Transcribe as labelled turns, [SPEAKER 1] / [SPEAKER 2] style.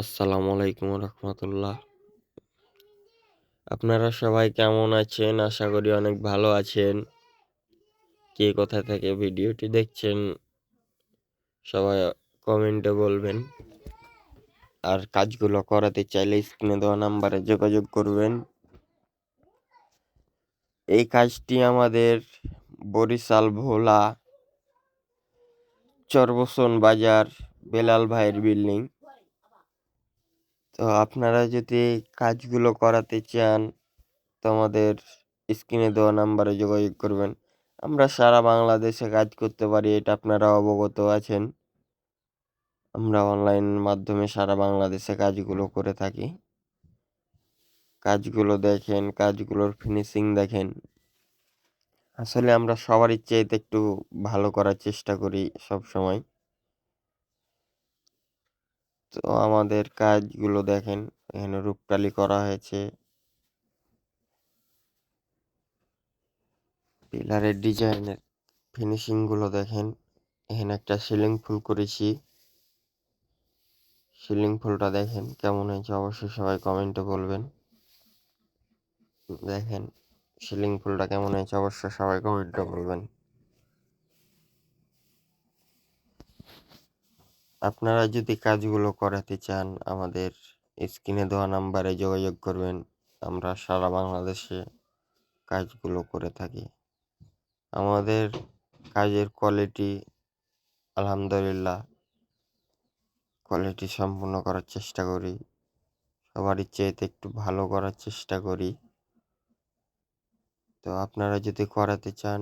[SPEAKER 1] আসসালামু আলাইকুম রহমতুল্লাহ। আপনারা সবাই কেমন আছেন? আশা করি অনেক ভালো আছেন। কে কোথা থেকে ভিডিওটি দেখছেন? সবাই কমেন্টে বলবেন। আর কাজগুলো করাতে চাইলে স্ক্রিনে দেওয়া নাম্বারে যোগাযোগ করবেন। এই কাজটি আমাদের বরিশাল ভোলা চরবসন বাজার বেলাল ভাইয়ের বিল্ডিং। তো আপনারা যদি কাজগুলো করাতে চান তো আমাদের স্ক্রিনে দেওয়া নাম্বারে যোগাযোগ করবেন। আমরা সারা বাংলাদেশে কাজ করতে পারি, এটা আপনারা অবগত আছেন। আমরা অনলাইন মাধ্যমে সারা বাংলাদেশে কাজগুলো করে থাকি। কাজগুলো দেখেন, কাজগুলোর ফিনিশিং দেখেন। আসলে আমরা সবারই চাইতে একটু ভালো করার চেষ্টা করি সব সময় তো আমাদের কাজগুলো দেখেন, এখানে রূপটালি করা হয়েছে। পিলারের ডিজাইনের ফিনিশিংগুলো দেখেন, এখানে একটা সিলিং ফুল করেছি। সিলিং ফুলটা দেখেন কেমন হয়েছে, অবশ্যই সবাই কমেন্টে বলবেন। দেখেন, সিলিং ফুলটা কেমন হয়েছে, অবশ্যই সবাই কমেন্টে বলবেন। আপনারা যদি কাজগুলো করাতে চান, আমাদের স্ক্রিনে দেওয়া নাম্বারে যোগাযোগ করবেন। আমরা সারা বাংলাদেশে কাজগুলো করে থাকি। আমাদের কাজের কোয়ালিটি আলহামদুলিল্লাহ কোয়ালিটি সম্পূর্ণ করার চেষ্টা করি। সবারই চেয়েতে একটু ভালো করার চেষ্টা করি। তো আপনারা যদি করাতে চান